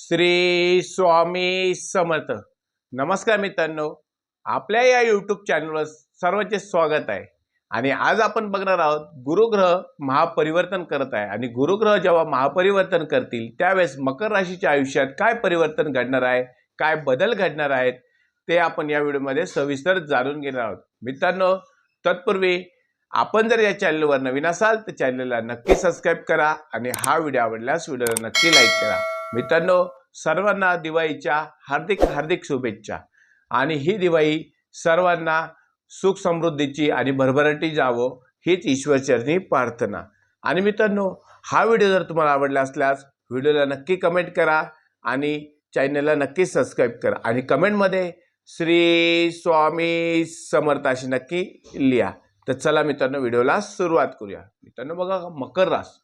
श्री स्वामी समर्थ. नमस्कार मित्रांनो. आपल्या या यूट्यूब चॅनलवर सर्वांचे स्वागत आहे. आणि आज आपण बघणार आहोत गुरुग्रह महापरिवर्तन करत आहे. आणि गुरुग्रह जेव्हा महापरिवर्तन करतील त्यावेळेस मकर राशीच्या आयुष्यात काय परिवर्तन घडणार आहे काय बदल घडणार आहेत ते आपण या व्हिडिओमध्ये सविस्तर जाणून घेणार आहोत. मित्रांनो तत्पूर्वी आपण जर या चॅनलवर नवीन असाल तर चॅनलला नक्की सबस्क्राईब करा आणि हा व्हिडिओ आवडल्यास व्हिडिओला नक्की लाईक करा. मित्रांनो सर्वांना दिवाळीच्या हार्दिक हार्दिक शुभेच्छा. आणि ही दिवाळी सर्वांना सुख समृद्धीची आणि भरभराटी जावं हीच ईश्वरचरणी प्रार्थना. आणि मित्रांनो हा व्हिडिओ जर तुम्हाला आवडला असल्यास व्हिडिओला नक्की कमेंट करा आणि चॅनलला नक्की सबस्क्राईब करा. आणि कमेंटमध्ये श्री स्वामी समर्थाशी नक्की लिहा. तर चला मित्रांनो व्हिडिओला सुरुवात करूया. मित्रांनो बघा मकर रास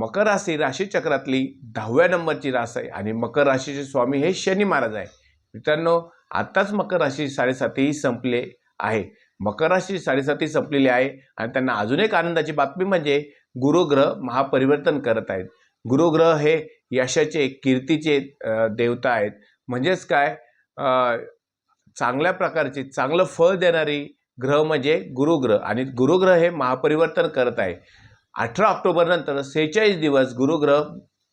मकर राशी राशीचक्रातली दहाव्या नंबरची रास आहे. आणि मकर राशीचे स्वामी हे शनी महाराज आहे. मित्रांनो आत्ताच मकर राशी साडेसातीही संपले आहे. मकर राशी साडेसाती संपलेली आहे. आणि त्यांना अजून एक आनंदाची बातमी म्हणजे गुरुग्रह महापरिवर्तन करत आहेत. गुरुग्रह हे यशाचे कीर्तीचे देवता आहेत. म्हणजेच काय? चांगल्या प्रकारचे चांगलं फळ देणारी ग्रह म्हणजे गुरुग्रह. आणि गुरुग्रह हे महापरिवर्तन करत आहे. अठरा ऑक्टोबरनंतर सेहेचाळीस दिवस गुरुग्रह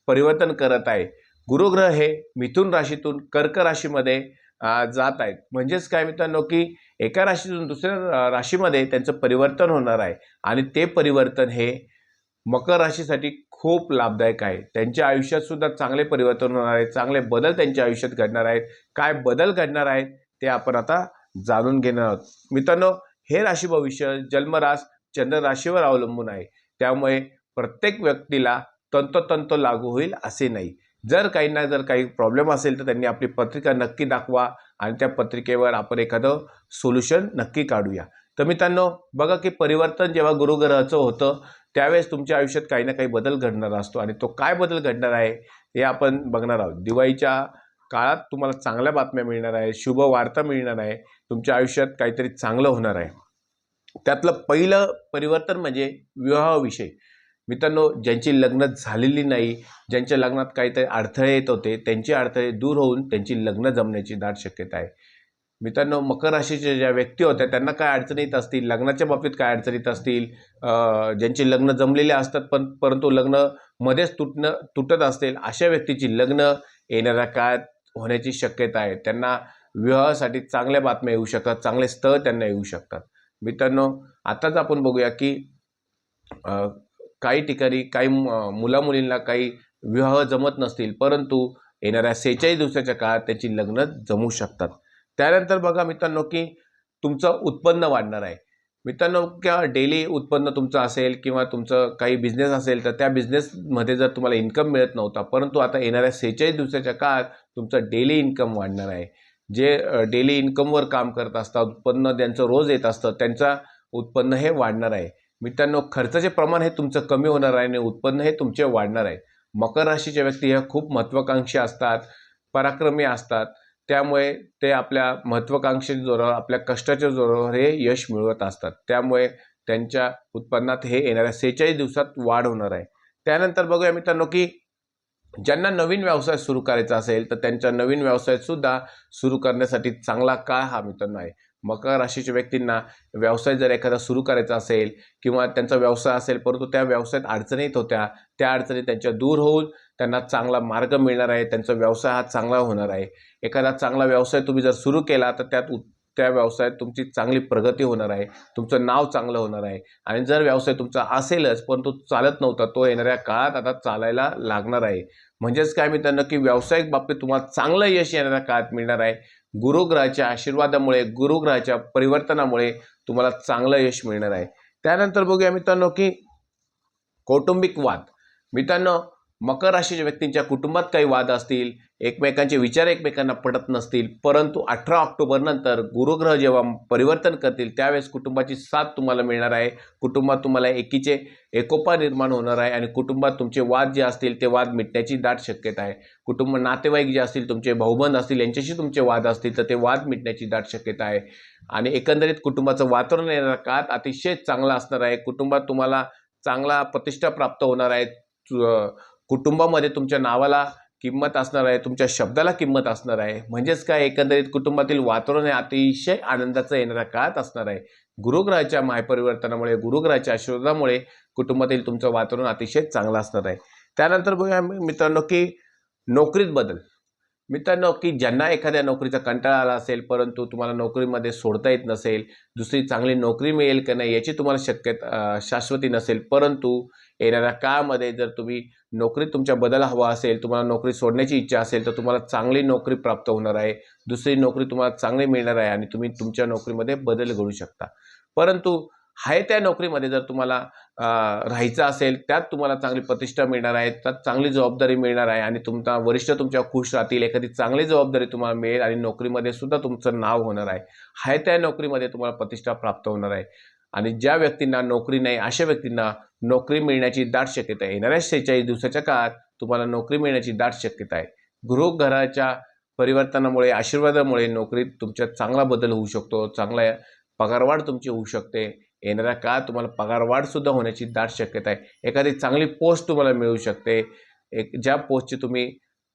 परिवर्तन करत आहे. गुरुग्रह हे मिथुन राशीतून कर्क राशीमध्ये जात आहेत. म्हणजेच काय मित्रांनो की एका राशीतून दुसऱ्या राशीमध्ये त्यांचं परिवर्तन होणार आहे. आणि ते परिवर्तन हे मकर राशीसाठी खूप लाभदायक आहे. त्यांच्या आयुष्यात सुद्धा चांगले परिवर्तन होणार आहे. चांगले बदल त्यांच्या आयुष्यात घडणार आहेत. काय बदल घडणार आहेत ते आपण आता जाणून घेणार आहोत. मित्रांनो हे राशी भविष्य जन्मरास चंद्र राशीवर अवलंबून आहे. त्यामुळे प्रत्येक व्यक्तीला तंतोतंत लागू होईल असे नाही. जर काहींना जर काही प्रॉब्लेम असेल तर त्यांनी आपली पत्रिका नक्की दाखवा आणि त्या पत्रिकेवर आपण एखादं सोल्युशन नक्की काढूया. तर मित्रांनो बघा की परिवर्तन जेव्हा गुरुग्रहाचं होतं त्यावेळेस तुमच्या आयुष्यात काही ना काही बदल घडणार असतो आणि तो काय बदल घडणार आहे हे आपण बघणार आहोत. दिवाळीच्या काळात तुम्हाला चांगल्या बातम्या मिळणार आहे शुभ वार्ता मिळणार आहे तुमच्या आयुष्यात काहीतरी चांगलं होणार आहे. त्यातलं पहिलं परिवर्तन म्हणजे विवाहाविषयी. मित्रांनो ज्यांची लग्न झालेली नाही ज्यांच्या लग्नात काहीतरी अडथळे येत होते त्यांचे अडथळे दूर होऊन त्यांची लग्न जमण्याची दाट शक्यता आहे. मित्रांनो मकर राशीच्या ज्या व्यक्ती होत्या त्यांना काय अडचणीत असतील? लग्नाच्या बाबतीत काय अडचणीत येत असतील? ज्यांचे ज्यांची लग्न जमलेले असतात पण परंतु लग्न मध्येच तुटणं तुटत असतील अशा व्यक्तीची लग्न येणाऱ्या काळात होण्याची शक्यता आहे. त्यांना विवाहासाठी चांगल्या बातम्या येऊ शकतात चांगले स्थळ त्यांना येऊ शकतात. मित्रांनो आताच आपण बघूया की काही ठिकाणी काही मुलामुलींना काही विवाह जमत नसतील परंतु येणाऱ्या सेहेचाळीस दिवसाच्या काळात त्यांची लग्न जमू शकतात. त्यानंतर बघा मित्रांनो की तुमचं उत्पन्न वाढणार आहे. मित्रांनो किंवा डेली उत्पन्न तुमचं असेल किंवा तुमचं काही बिझनेस असेल तर त्या बिझनेसमध्ये जर तुम्हाला इन्कम मिळत नव्हता परंतु आता येणाऱ्या सेहेचाळीस दिवसाच्या काळात तुमचं डेली इन्कम वाढणार आहे. जे डेली इन्कमवर काम करत असतात उत्पन्न ज्यांचं रोज येत असतं त्यांचा उत्पन्न हे वाढणार आहे. मित्रांनो खर्चाचे प्रमाण हे तुमचं कमी होणार आहे आणि उत्पन्न हे तुमचे वाढणार आहे. मकर राशीच्या व्यक्ती ह्या खूप महत्त्वाकांक्षी असतात पराक्रमी असतात. त्यामुळे ते आपल्या महत्त्वाकांक्षेच्या जोरावर आपल्या कष्टाच्या जोरावर हे यश मिळवत असतात. त्यामुळे त्यांच्या उत्पन्नात हे येणाऱ्या सेहेचाळीस दिवसात वाढ होणार आहे. त्यानंतर बघूया मित्रांनो की ज्यांना नवीन व्यवसाय सुरू करायचा असेल तर त्यांच्या नवीन व्यवसायसुद्धा सुरू करण्यासाठी चांगला काळ हा मित्रांनो आहे. मकर राशीच्या व्यक्तींना व्यवसाय जर एखादा सुरू करायचा असेल किंवा त्यांचा व्यवसाय असेल परंतु त्या व्यवसायात अडचणी येत होत्या त्या अडचणी त्यांच्या दूर होऊन त्यांना चांगला मार्ग मिळणार आहे त्यांचा व्यवसाय हा चांगला होणार आहे. एखादा चांगला व्यवसाय तुम्ही जर सुरू केला तर त्यात त्या व्यवसायात तुमची चांगली प्रगती होणार आहे तुमचं नाव चांगलं होणार आहे. आणि जर व्यवसाय तुमचा असेलच पण तो चालत नव्हता तो येणाऱ्या काळात आता चालायला लागणार आहे. म्हणजेच काय मित्रांनो की व्यावसायिक बाबतीत तुम्हाला चांगलं यश येणाऱ्या काळात मिळणार आहे. गुरुग्रहाच्या आशीर्वादामुळे गुरुग्रहाच्या परिवर्तनामुळे तुम्हाला चांगलं यश मिळणार आहे. त्यानंतर बघूया मित्रांनो की कौटुंबिक वाद. मित्रांनो मकर राशीच्या व्यक्तींच्या कुटुंबात काही वाद असतील एकमेकांचे विचार एकमेकांना पटत नसतील परंतु अठरा ऑक्टोबरनंतर गुरुग्रह जेव्हा परिवर्तन करतील त्यावेळेस कुटुंबाची साथ तुम्हाला मिळणार आहे. कुटुंबात तुम्हाला एकीचे एकोपा निर्माण होणार आहे आणि कुटुंबात तुमचे वाद जे असतील ते वाद मिटण्याची दाट शक्यता आहे. कुटुंब नातेवाईक जे असतील तुमचे भाऊबंद असतील यांच्याशी तुमचे वाद असतील तर ते वाद मिटण्याची दाट शक्यता आहे. आणि एकंदरीत कुटुंबाचं वातावरण येणारा काळात अतिशय चांगलं असणार आहे. कुटुंबात तुम्हाला चांगला प्रतिष्ठा प्राप्त होणार आहे. कुटुंबामध्ये तुमच्या नावाला किंमत असणार आहे तुमच्या शब्दाला किंमत असणार आहे. म्हणजेच काय? एकंदरीत कुटुंबातील वातावरण हे अतिशय आनंदाचं येणाऱ्या काळात असणार आहे. गुरुग्रहाच्या मायपरिवर्तनामुळे गुरुग्रहाच्या आशीर्वादामुळे कुटुंबातील तुमचं वातावरण अतिशय चांगलं असणार आहे. त्यानंतर बघूया मित्रांनो की नोकरीत बदल. मित्रांनो की ज्यांना एखाद्या नोकरीचा कंटाळा आला असेल परंतु तुम्हाला नोकरीमध्ये सोडता येत नसेल दुसरी चांगली नोकरी मिळेल का नाही याची तुम्हाला शक्यता शाश्वती नसेल परंतु येणाऱ्या काळामध्ये जर तुम्ही नोकरीत तुमच्या बदल हवा असेल तुम्हाला नोकरी सोडण्याची इच्छा असेल तर तुम्हाला चांगली नोकरी प्राप्त होणार आहे. दुसरी नोकरी तुम्हाला चांगली मिळणार आहे आणि तुम्ही तुमच्या नोकरीमध्ये बदल घडू शकता. परंतु आहे त्या नोकरीमध्ये जर तुम्हाला राहायचं असेल त्यात तुम्हाला चांगली प्रतिष्ठा मिळणार आहे त्यात चांगली जबाबदारी मिळणार आहे आणि तुमचा वरिष्ठ तुमच्या खुश राहतील एखादी चांगली जबाबदारी तुम्हाला मिळेल आणि नोकरीमध्ये सुद्धा तुमचं नाव होणार आहे. आहे त्या नोकरीमध्ये तुम्हाला प्रतिष्ठा प्राप्त होणार आहे. आणि ज्या व्यक्तींना नोकरी नाही अशा व्यक्तींना नोकरी मिळण्याची दाट शक्यता आहे. येणाऱ्या शेहेचाळीस दिवसाच्या काळात तुम्हाला नोकरी मिळण्याची दाट शक्यता आहे. गृहघराच्या परिवर्तनामुळे आशीर्वादामुळे नोकरीत तुमच्यात चांगला बदल होऊ शकतो चांगला पगारवाढ तुमची होऊ शकते. येणाऱ्या काळात तुम्हाला पगारवाढसुद्धा होण्याची दाट शक्यता आहे. एखादी चांगली पोस्ट तुम्हाला मिळू शकते. एक ज्या पोस्टची तुम्ही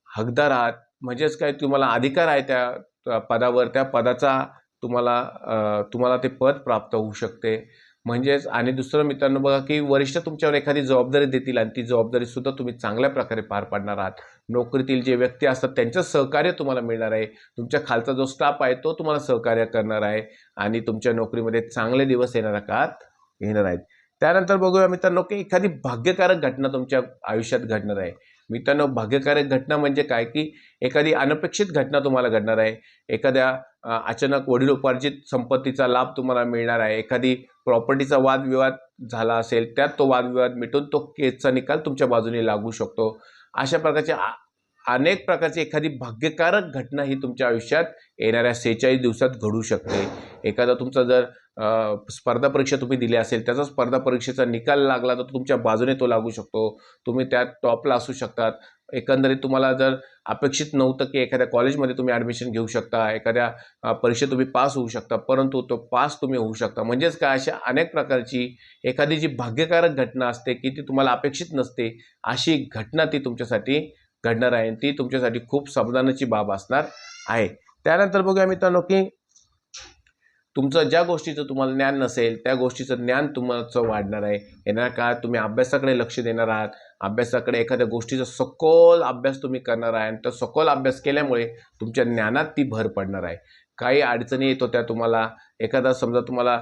हकदार आहात म्हणजेच काय तुम्हाला अधिकार आहे त्या पदावर त्या पदाचा तुम्हाला तुम्हाला ते पद प्राप्त होऊ शकते. म्हणजेच आणि दुसरं मित्रांनो बघा की वरिष्ठ तुमच्यावर एखादी जबाबदारी देतील आणि ती जबाबदारी सुद्धा तुम्ही चांगल्या प्रकारे पार पाडणार आहात. नोकरीतील जे व्यक्ती असतात त्यांचं सहकार्य तुम्हाला मिळणार आहे. तुमच्या खालचा जो स्टाफ आहे तो तुम्हाला सहकार्य करणार आहे. आणि तुमच्या नोकरीमध्ये चांगले दिवस येणाऱ्या काळात येणार आहेत. त्यानंतर बघूया मित्रांनो की एखादी भाग्यकारक घटना तुमच्या आयुष्यात घडणार आहे. मित्रांनो भाग्यकारक घटना म्हणजे काय? की एखादी अनपेक्षित घटना तुम्हाला घडणार आहे. एखाद्या अचानक वडिलोपार्जित संपत्तीचा लाभ तुम्हाला मिळणार आहे. एखादी प्रॉपर्टीचा वादविवाद झाला असेल त्यात तो वादविवाद मिटून तो केसचा निकाल तुमच्या बाजूने लागू शकतो. अशा प्रकारच्या आ- अनेक प्रकारची एखादी भाग्यकारक घटना ही तुमच्या आयुष्यात येणाऱ्या सेहेचाळीस दिवसात घडू शकते. एखादा तुमचा जर स्पर्धा परीक्षा तुम्ही दिली असेल त्याचा स्पर्धा परीक्षेचा निकाल लागला तर तुमच्या बाजूने तो लागू शकतो. तुम्ही त्यात टॉपला असू शकतात. एकंदरीत तुम्हाला जर अपेक्षित नव्हतं की एखाद्या कॉलेजमध्ये तुम्ही ॲडमिशन घेऊ शकता एखाद्या परीक्षेत तुम्ही पास होऊ शकता परंतु तो पास तुम्ही होऊ शकता. म्हणजेच काय? अशा अनेक प्रकारची एखादी जी भाग्यकारक घटना असते की ती तुम्हाला अपेक्षित नसते अशी घटना ती तुमच्यासाठी घडणार आहे आणि ती तुमच्यासाठी खूप समाधानाची बाब असणार आहे. त्यानंतर बघूया मित्रांनो की तुमचं ज्या गोष्टीचं तुम्हाला ज्ञान नसेल त्या गोष्टीचं ज्ञान तुमचं वाढणार आहे. येणाऱ्या काळात तुम्ही अभ्यासाकडे लक्ष देणार आहात. अभ्यासाकडे एखाद्या गोष्टीचा सखोल अभ्यास तुम्ही करणार आहे आणि तो सखोल अभ्यास केल्यामुळे तुमच्या ज्ञानात ती भर पडणार आहे. काही अडचणी येत होत्या तुम्हाला एखादा समजा तुम्हाला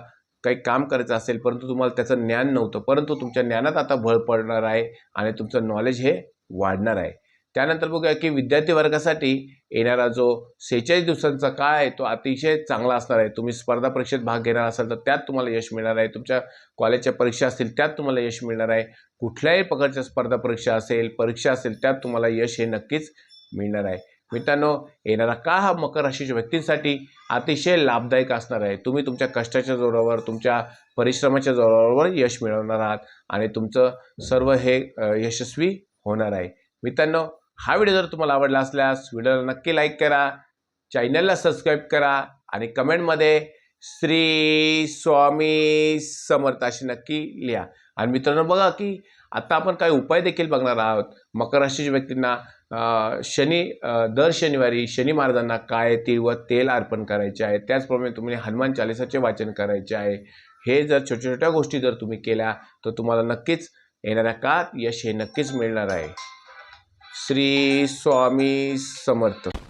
काही काम करायचं असेल परंतु तुम्हाला त्याचं ज्ञान नव्हतं परंतु तुमच्या ज्ञानात आता भर पडणार आहे आणि तुमचं नॉलेज हे वाढणार आहे. त्यानंतर बघूया की विद्यार्थी वर्गासाठी येणारा जो सेहेचाळीस दिवसांचा काळ आहे तो अतिशय चांगला असणार आहे. तुम्ही स्पर्धा परीक्षेत भाग घेणार असाल तर त्यात तुम्हाला यश मिळणार आहे. तुमच्या कॉलेजच्या परीक्षा असतील त्यात तुम्हाला यश मिळणार आहे. कुठल्याही प्रकारच्या स्पर्धा परीक्षा असेल परीक्षा असेल त्यात तुम्हाला यश हे नक्कीच मिळणार आहे. मित्रांनो येणारा काळ हा मकर राशीच्या व्यक्तींसाठी अतिशय लाभदायक असणार आहे? तुम्ही तुमच्या कष्टाच्या जोरावर तुमच्या परिश्रमाच्या जोरावर यश मिळवणार आहात आणि तुमचं सर्व हे यशस्वी होणार आहे. मित्रांनो हा व्हिडिओ जर तुम्हाला आवडला असल्यास व्हिडिओला नक्की लाईक करा चॅनलला सबस्क्राईब करा आणि कमेंटमध्ये श्री स्वामी समर्थ अशी नक्की लिहा. आणि मित्रांनो बघा की आता आपण काही उपाय देखील बघणार आहोत. मकर राशीच्या व्यक्तींना शनी दर शनिवारी शनी महाराजांना काय तीळ व तेल अर्पण करायचे आहे त्याचप्रमाणे तुम्ही हनुमान चालिसाचे वाचन करायचे आहे. हे जर छोट्या छोट्या गोष्टी जर तुम्ही केल्या तर तुम्हाला नक्कीच येणाऱ्या काळात यश हे नक्कीच मिळणार आहे. श्री स्वामी समर्थ.